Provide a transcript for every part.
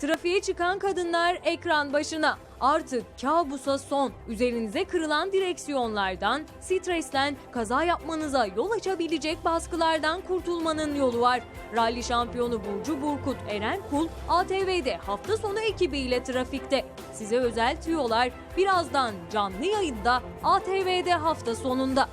Trafiğe çıkan kadınlar ekran başına. Artık kabusa son. Üzerinize kırılan direksiyonlardan, stresten, kaza yapmanıza yol açabilecek baskılardan kurtulmanın yolu var. Rally şampiyonu Burcu Burkut Eren Kul, ATV'de hafta sonu ekibiyle trafikte. Size özel tüyolar birazdan canlı yayında ATV'de hafta sonunda.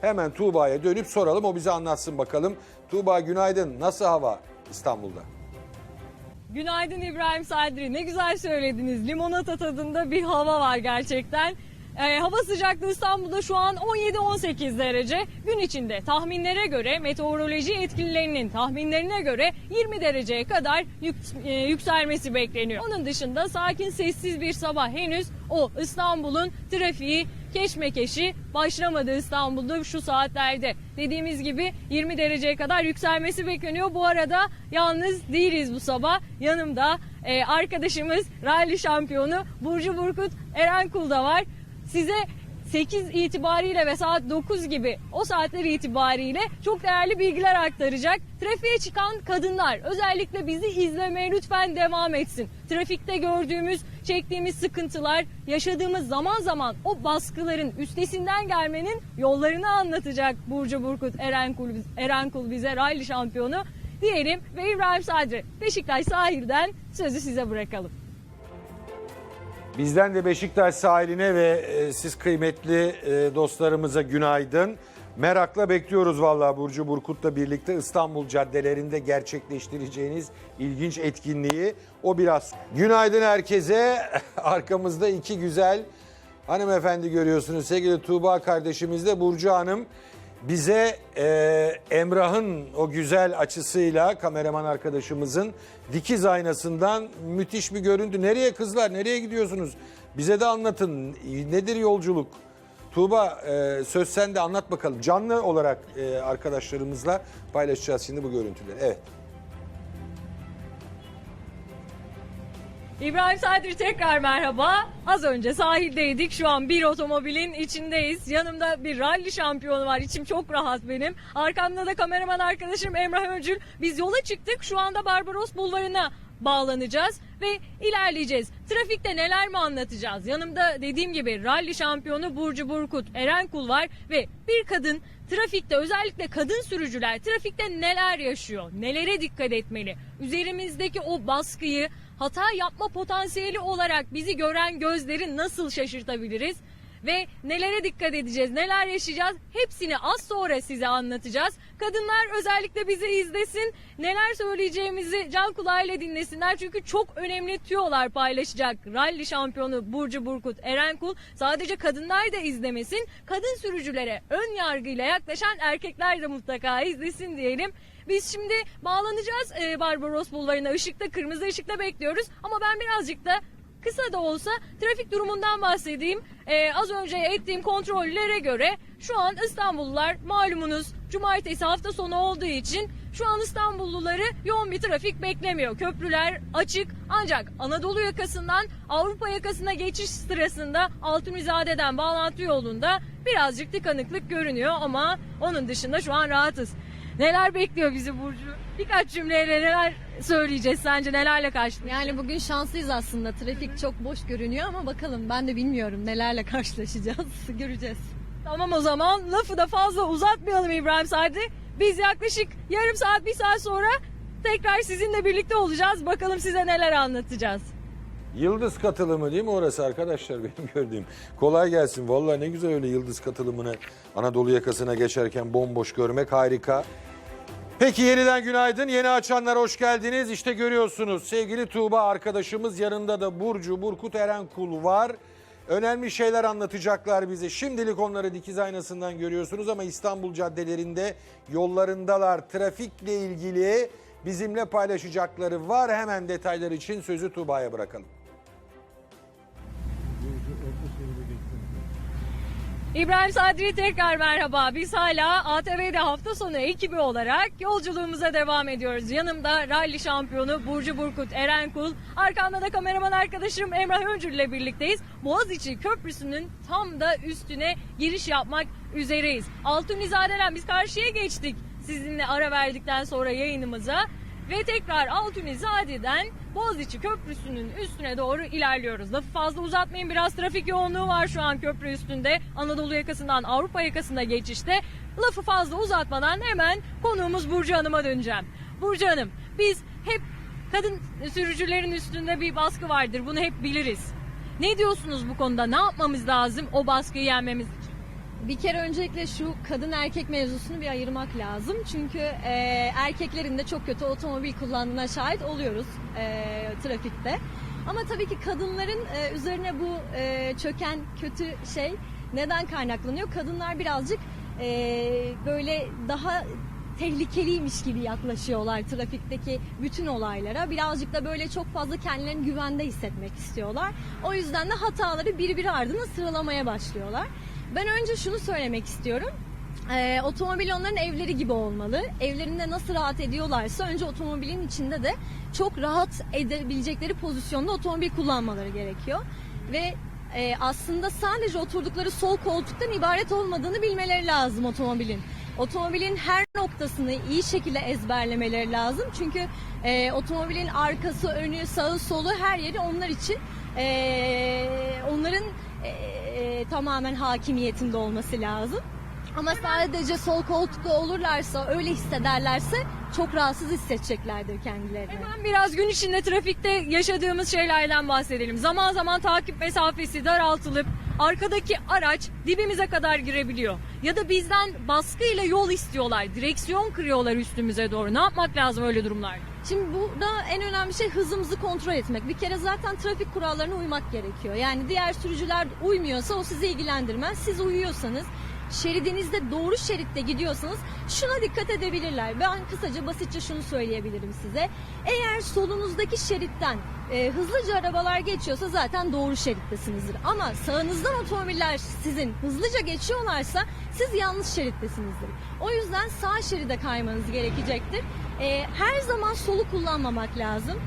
Hemen Tuğba'ya dönüp soralım o bize anlatsın bakalım. Tuğba günaydın nasıl hava İstanbul'da? Günaydın İbrahim Sadri. Ne güzel söylediniz. Limonata tadında bir hava var gerçekten. Ee, hava sıcaklığı İstanbul'da şu an 17-18 derece. Gün içinde tahminlere göre meteoroloji yetkililerinin tahminlerine göre 20 dereceye kadar yük- e, yükselmesi bekleniyor. Onun dışında sakin sessiz bir sabah henüz o İstanbul'un trafiği keşmekeşi başlamadı İstanbul'da şu saatlerde. Dediğimiz gibi 20 dereceye kadar yükselmesi bekleniyor. Bu arada yalnız değiliz bu sabah. Yanımda e, arkadaşımız rally şampiyonu Burcu Burkut Erenkul da var. Size 8 itibariyle ve saat 9 gibi o saatler itibariyle çok değerli bilgiler aktaracak. Trafiğe çıkan kadınlar özellikle bizi izlemeye lütfen devam etsin. Trafikte gördüğümüz, çektiğimiz sıkıntılar, yaşadığımız zaman zaman o baskıların üstesinden gelmenin yollarını anlatacak Burcu Burkut Erenkul, Erenkul bize rally şampiyonu diyelim ve İbrahim Sadri Beşiktaş sahilden sözü size bırakalım. Bizden de Beşiktaş sahiline ve e, siz kıymetli e, dostlarımıza günaydın. Merakla bekliyoruz vallahi Burcu Burkut'la birlikte İstanbul caddelerinde gerçekleştireceğiniz ilginç etkinliği. O biraz. Günaydın herkese. Arkamızda iki güzel hanımefendi görüyorsunuz. Sevgili Tuğba kardeşimiz de Burcu Hanım bize e, Emrah'ın o güzel açısıyla kameraman arkadaşımızın dikiz aynasından müthiş bir görüntü. Nereye kızlar nereye gidiyorsunuz? Bize de anlatın nedir yolculuk? Tuğba e, söz sende anlat bakalım. Canlı olarak e, arkadaşlarımızla paylaşacağız şimdi bu görüntüleri. Evet. İbrahim Sadri tekrar merhaba. Az önce sahildeydik. Şu an bir otomobilin içindeyiz. Yanımda bir rally şampiyonu var. İçim çok rahat benim. Arkamda da kameraman arkadaşım Emrah Öncül. Biz yola çıktık. Şu anda Barbaros Bulvarı'na bağlanacağız ve ilerleyeceğiz. Trafikte neler mi anlatacağız? Yanımda dediğim gibi rally şampiyonu Burcu Burkut Erenkul var ve bir kadın trafikte özellikle kadın sürücüler trafikte neler yaşıyor? Nelere dikkat etmeli? Üzerimizdeki o baskıyı hata yapma potansiyeli olarak bizi gören gözleri nasıl şaşırtabiliriz? Ve nelere dikkat edeceğiz, neler yaşayacağız hepsini az sonra size anlatacağız. Kadınlar özellikle bizi izlesin, neler söyleyeceğimizi can kulağıyla dinlesinler. Çünkü çok önemli tüyolar paylaşacak rally şampiyonu Burcu Burkut Erenkul. Sadece kadınlar da izlemesin, kadın sürücülere ön yargıyla yaklaşan erkekler de mutlaka izlesin diyelim. Biz şimdi bağlanacağız e, Barbaros Bulvarı'na. Işıkta, kırmızı ışıkta bekliyoruz. Ama ben birazcık da kısa da olsa trafik durumundan bahsedeyim. Ee, az önce ettiğim kontrollere göre şu an İstanbullular malumunuz cumartesi hafta sonu olduğu için şu an İstanbulluları yoğun bir trafik beklemiyor. Köprüler açık ancak Anadolu yakasından Avrupa yakasına geçiş sırasında Altunizade'den bağlantı yolunda birazcık tıkanıklık görünüyor ama onun dışında şu an rahatız. Neler bekliyor bizi Burcu? Birkaç cümleyle neler söyleyeceğiz sence nelerle karşılaşacağız? Yani bugün şanslıyız aslında. Trafik çok boş görünüyor ama bakalım ben de bilmiyorum nelerle karşılaşacağız. Göreceğiz. Tamam o zaman lafı da fazla uzatmayalım İbrahim Sadri. Biz yaklaşık yarım saat bir saat sonra tekrar sizinle birlikte olacağız. Bakalım size neler anlatacağız. Yıldız katılımı değil mi orası arkadaşlar benim gördüğüm. Kolay gelsin. Vallahi ne güzel öyle yıldız katılımını Anadolu yakasına geçerken bomboş görmek harika. Peki yeniden günaydın. Yeni açanlar hoş geldiniz. İşte görüyorsunuz sevgili Tuğba arkadaşımız yanında da Burcu Burkut Erenkul var. Önemli şeyler anlatacaklar bize. Şimdilik onları dikiz aynasından görüyorsunuz ama İstanbul caddelerinde yollarındalar. Trafikle ilgili bizimle paylaşacakları var. Hemen detaylar için sözü Tuğba'ya bırakalım. İbrahim Sadri tekrar merhaba. Biz hala ATV'de hafta sonu ekibi olarak yolculuğumuza devam ediyoruz. Yanımda rally şampiyonu Burcu Burkut Erenkul, arkamda da kameraman arkadaşım Emrah Öncül ile birlikteyiz. Boğaziçi Köprüsü'nün tam da üstüne giriş yapmak üzereyiz. Altunizade'den biz karşıya geçtik. sizinle ara verdikten sonra yayınımıza ve tekrar Altunizade'den Boğaziçi Köprüsü'nün üstüne doğru ilerliyoruz. Lafı fazla uzatmayın biraz trafik yoğunluğu var şu an köprü üstünde. Anadolu yakasından Avrupa yakasına geçişte. Lafı fazla uzatmadan hemen konuğumuz Burcu Hanım'a döneceğim. Burcu Hanım biz hep kadın sürücülerin üstünde bir baskı vardır bunu hep biliriz. Ne diyorsunuz bu konuda? Ne yapmamız lazım o baskıyı yenmemiz için? Bir kere öncelikle şu kadın erkek mevzusunu bir ayırmak lazım. Çünkü e, erkeklerin de çok kötü otomobil kullandığına şahit oluyoruz e, trafikte. Ama tabii ki kadınların e, üzerine bu e, çöken kötü şey neden kaynaklanıyor? Kadınlar birazcık e, böyle daha tehlikeliymiş gibi yaklaşıyorlar trafikteki bütün olaylara. Birazcık da böyle çok fazla kendilerini güvende hissetmek istiyorlar. O yüzden de hataları birbiri ardına sıralamaya başlıyorlar. Ben önce şunu söylemek istiyorum. Ee, otomobil onların evleri gibi olmalı. Evlerinde nasıl rahat ediyorlarsa önce otomobilin içinde de çok rahat edebilecekleri pozisyonda otomobil kullanmaları gerekiyor. Ve e, aslında sadece oturdukları sol koltuktan ibaret olmadığını bilmeleri lazım otomobilin. Otomobilin her noktasını iyi şekilde ezberlemeleri lazım. Çünkü e, otomobilin arkası, önü, sağı, solu her yeri onlar için e, onların e, tamamen hakimiyetinde olması lazım. Ama sadece sol koltukta olurlarsa, öyle hissederlerse çok rahatsız hissedeceklerdir kendilerini. Hemen biraz gün içinde trafikte yaşadığımız şeylerden bahsedelim. Zaman zaman takip mesafesi daraltılıp arkadaki araç dibimize kadar girebiliyor. Ya da bizden baskıyla yol istiyorlar. Direksiyon kırıyorlar üstümüze doğru. Ne yapmak lazım öyle durumlarda? Şimdi burada en önemli şey hızımızı kontrol etmek. Bir kere zaten trafik kurallarına uymak gerekiyor. Yani diğer sürücüler uymuyorsa o sizi ilgilendirmez. Siz uyuyorsanız şeridinizde doğru şeritte gidiyorsanız şuna dikkat edebilirler. Ben kısaca basitçe şunu söyleyebilirim size. Eğer solunuzdaki şeritten e, hızlıca arabalar geçiyorsa zaten doğru şerittesinizdir. Ama sağınızdan otomobiller sizin hızlıca geçiyorlarsa siz yanlış şerittesinizdir. O yüzden sağ şeride kaymanız gerekecektir. E, her zaman solu kullanmamak lazım.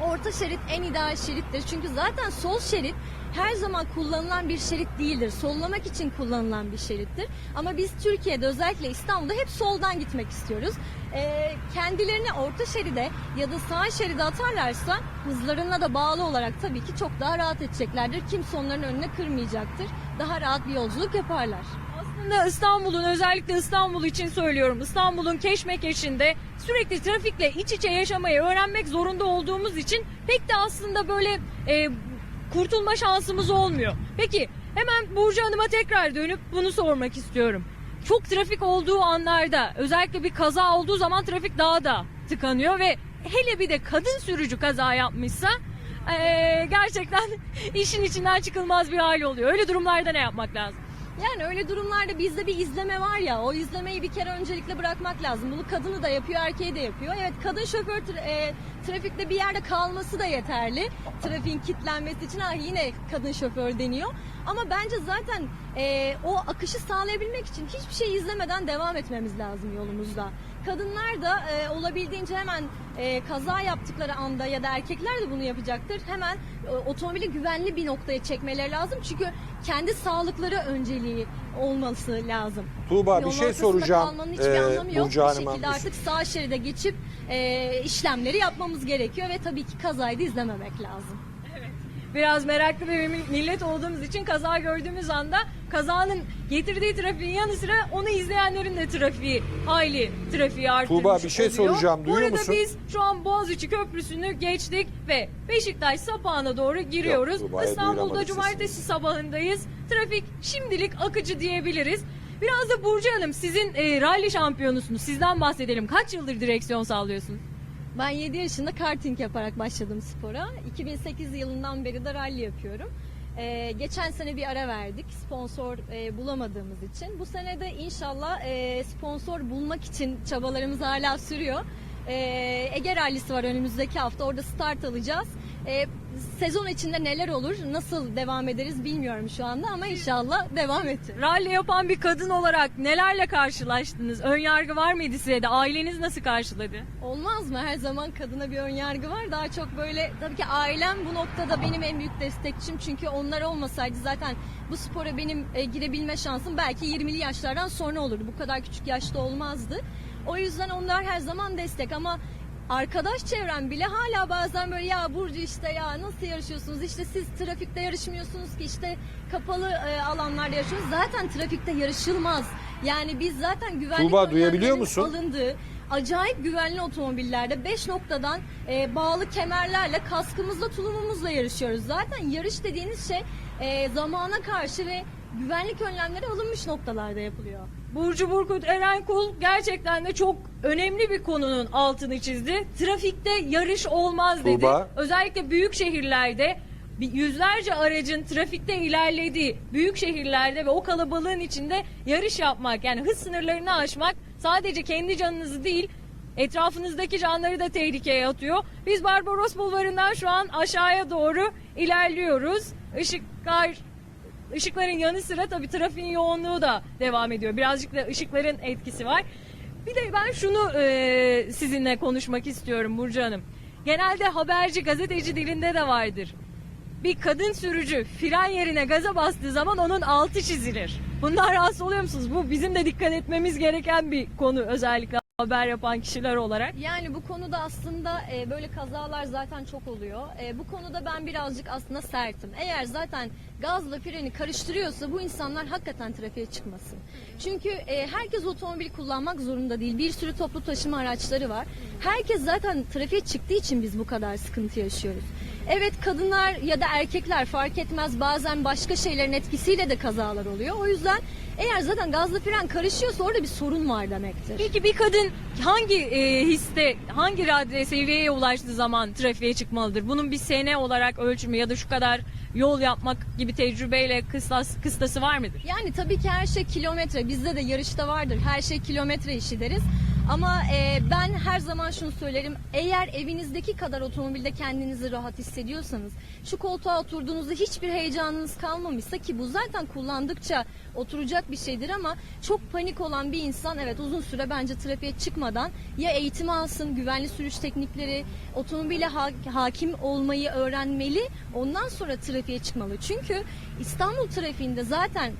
Orta şerit en ideal şerittir. Çünkü zaten sol şerit her zaman kullanılan bir şerit değildir. Sollamak için kullanılan bir şerittir. Ama biz Türkiye'de özellikle İstanbul'da hep soldan gitmek istiyoruz. Ee, kendilerini orta şeride ya da sağ şeride atarlarsa hızlarına da bağlı olarak tabii ki çok daha rahat edeceklerdir. Kimse onların önüne kırmayacaktır. Daha rahat bir yolculuk yaparlar. Aslında İstanbul'un özellikle İstanbul için söylüyorum. İstanbul'un keşmekeşinde sürekli trafikle iç içe yaşamayı öğrenmek zorunda olduğumuz için pek de aslında böyle e, kurtulma şansımız olmuyor. Peki hemen Burcu Hanım'a tekrar dönüp bunu sormak istiyorum. Çok trafik olduğu anlarda özellikle bir kaza olduğu zaman trafik daha da tıkanıyor ve hele bir de kadın sürücü kaza yapmışsa e, gerçekten işin içinden çıkılmaz bir hal oluyor. Öyle durumlarda ne yapmak lazım? Yani öyle durumlarda bizde bir izleme var ya o izlemeyi bir kere öncelikle bırakmak lazım. Bunu kadını da yapıyor erkeği de yapıyor. Evet kadın şoför e, trafikte bir yerde kalması da yeterli. Trafiğin kilitlenmesi için ha, yine kadın şoför deniyor. Ama bence zaten e, o akışı sağlayabilmek için hiçbir şey izlemeden devam etmemiz lazım yolumuzda. Kadınlar da e, olabildiğince hemen e, kaza yaptıkları anda ya da erkekler de bunu yapacaktır. Hemen e, otomobili güvenli bir noktaya çekmeleri lazım. Çünkü kendi sağlıkları önceliği olması lazım. Tuğba bir Yolun şey ortasında soracağım. kalmanın hiçbir Ee, anlamı yok. Burcu Bir Hanım'a. şekilde artık sağ şeride geçip e, işlemleri yapmamız gerekiyor ve tabii ki kazayı da izlememek lazım. Biraz meraklı bir millet olduğumuz için kaza gördüğümüz anda kazanın getirdiği trafiğin yanı sıra onu izleyenlerin de trafiği hayli trafiği arttırmış Tuğba, bir şey oluyor. soracağım, duyuyor Bu arada musun? biz şu an Boğaziçi Köprüsü'nü geçtik ve Beşiktaş sapağına doğru giriyoruz. Yok, Tuğba'ya İstanbul'da duyuramadık cumartesi sabahındayız. Trafik şimdilik akıcı diyebiliriz. Biraz da Burcu Hanım sizin e, rally şampiyonusunuz. Sizden bahsedelim. Kaç yıldır direksiyon sağlıyorsunuz? Ben 7 yaşında karting yaparak başladım spora. 2008 yılından beri de rally yapıyorum. Ee, geçen sene bir ara verdik sponsor e, bulamadığımız için. Bu sene de inşallah e, sponsor bulmak için çabalarımız hala sürüyor. Ee, Ege Rallisi var önümüzdeki hafta orada start alacağız. Ee, sezon içinde neler olur, nasıl devam ederiz bilmiyorum şu anda ama inşallah devam edeceğiz. Rally yapan bir kadın olarak nelerle karşılaştınız? Ön yargı var mıydı size de? Aileniz nasıl karşıladı? Olmaz mı? Her zaman kadına bir ön yargı var. Daha çok böyle tabii ki ailem bu noktada benim en büyük destekçim. Çünkü onlar olmasaydı zaten bu spora benim e, girebilme şansım belki 20'li yaşlardan sonra olurdu. Bu kadar küçük yaşta olmazdı. O yüzden onlar her zaman destek ama arkadaş çevrem bile hala bazen böyle ya Burcu işte ya nasıl yarışıyorsunuz? İşte siz trafikte yarışmıyorsunuz ki işte kapalı e, alanlarda yarışıyorsunuz zaten trafikte yarışılmaz. Yani biz zaten güvenlik Tuğba, duyabiliyor musun? alındığı acayip güvenli otomobillerde 5 noktadan e, bağlı kemerlerle kaskımızla tulumumuzla yarışıyoruz. Zaten yarış dediğiniz şey e, zamana karşı ve güvenlik önlemleri alınmış noktalarda yapılıyor. Burcu Burkut Eren Kul gerçekten de çok önemli bir konunun altını çizdi. Trafikte yarış olmaz dedi. Tuğba. Özellikle büyük şehirlerde bir yüzlerce aracın trafikte ilerlediği büyük şehirlerde ve o kalabalığın içinde yarış yapmak yani hız sınırlarını aşmak sadece kendi canınızı değil etrafınızdaki canları da tehlikeye atıyor. Biz Barbaros Bulvarı'ndan şu an aşağıya doğru ilerliyoruz. Işıklar Işıkların yanı sıra tabii trafiğin yoğunluğu da devam ediyor. Birazcık da ışıkların etkisi var. Bir de ben şunu e, sizinle konuşmak istiyorum Burcu Hanım. Genelde haberci, gazeteci dilinde de vardır. Bir kadın sürücü fren yerine gaza bastığı zaman onun altı çizilir. Bundan rahatsız oluyor musunuz? Bu bizim de dikkat etmemiz gereken bir konu özellikle haber yapan kişiler olarak. Yani bu konuda aslında e, böyle kazalar zaten çok oluyor. E, bu konuda ben birazcık aslında sertim. Eğer zaten gazla freni karıştırıyorsa bu insanlar hakikaten trafiğe çıkmasın. Çünkü e, herkes otomobil kullanmak zorunda değil. Bir sürü toplu taşıma araçları var. Herkes zaten trafiğe çıktığı için biz bu kadar sıkıntı yaşıyoruz. Evet kadınlar ya da erkekler fark etmez bazen başka şeylerin etkisiyle de kazalar oluyor. O yüzden eğer zaten gazla fren karışıyorsa orada bir sorun var demektir. Peki bir kadın hangi e, histe, hangi radyo seviyeye ulaştığı zaman trafiğe çıkmalıdır? Bunun bir sene olarak ölçümü ya da şu kadar yol yapmak gibi tecrübeyle kıstas, kıstası var mıdır? Yani tabii ki her şey kilometre. Bizde de yarışta vardır. Her şey kilometre işi deriz. Ama e, ben her zaman şunu söylerim. Eğer evinizdeki kadar otomobilde kendinizi rahat hissediyorsanız, şu koltuğa oturduğunuzda hiçbir heyecanınız kalmamışsa ki bu zaten kullandıkça oturacak bir şeydir ama çok panik olan bir insan evet uzun süre bence trafiğe çıkmadan ya eğitim alsın, güvenli sürüş teknikleri, otomobile ha- hakim olmayı öğrenmeli. Ondan sonra trafiğe çıkmalı. Çünkü İstanbul trafiğinde zaten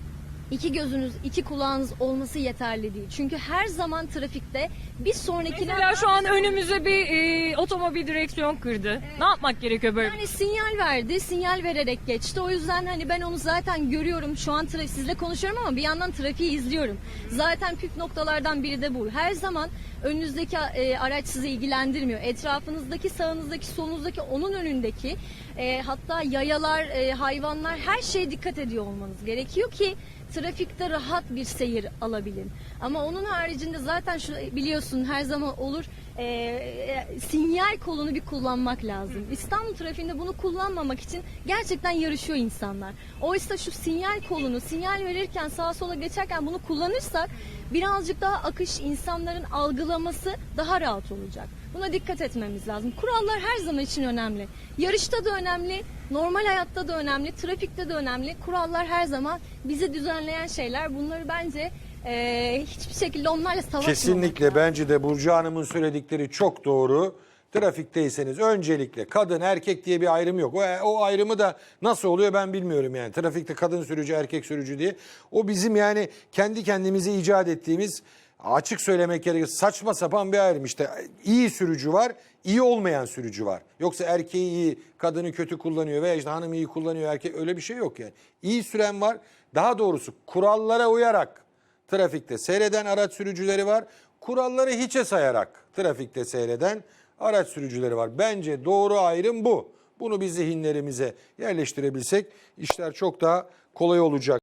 İki gözünüz, iki kulağınız olması yeterli değil. Çünkü her zaman trafikte bir sonrakine... Mesela şu an önümüze bir e, otomobil direksiyon kırdı. Ne yapmak gerekiyor böyle? Yani sinyal verdi, sinyal vererek geçti. O yüzden hani ben onu zaten görüyorum. Şu an tra- sizle konuşuyorum ama bir yandan trafiği izliyorum. Zaten püf noktalardan biri de bu. Her zaman önünüzdeki e, araç sizi ilgilendirmiyor. Etrafınızdaki, sağınızdaki, solunuzdaki, onun önündeki e, hatta yayalar, e, hayvanlar her şeye dikkat ediyor olmanız gerekiyor ki trafikte rahat bir seyir alabilin. Ama onun haricinde zaten şu biliyorsun her zaman olur e, e, sinyal kolunu bir kullanmak lazım. İstanbul trafiğinde bunu kullanmamak için gerçekten yarışıyor insanlar. Oysa şu sinyal kolunu sinyal verirken sağa sola geçerken bunu kullanırsak birazcık daha akış insanların algılaması daha rahat olacak. Buna dikkat etmemiz lazım. Kurallar her zaman için önemli. Yarışta da önemli, normal hayatta da önemli, trafikte de önemli. Kurallar her zaman bizi düzenleyen şeyler. Bunları bence e, hiçbir şekilde onlarla savaşmamak Kesinlikle lazım. bence de Burcu Hanım'ın söyledikleri çok doğru. Trafikteyseniz öncelikle kadın erkek diye bir ayrım yok. O, o ayrımı da nasıl oluyor ben bilmiyorum yani. Trafikte kadın sürücü erkek sürücü diye. O bizim yani kendi kendimize icat ettiğimiz açık söylemek gerekirse saçma sapan bir ayrım. İşte iyi sürücü var, iyi olmayan sürücü var. Yoksa erkeği iyi, kadını kötü kullanıyor veya işte hanım iyi kullanıyor erkek öyle bir şey yok yani. İyi süren var. Daha doğrusu kurallara uyarak trafikte seyreden araç sürücüleri var. Kuralları hiçe sayarak trafikte seyreden araç sürücüleri var. Bence doğru ayrım bu. Bunu biz zihinlerimize yerleştirebilsek işler çok daha kolay olacak.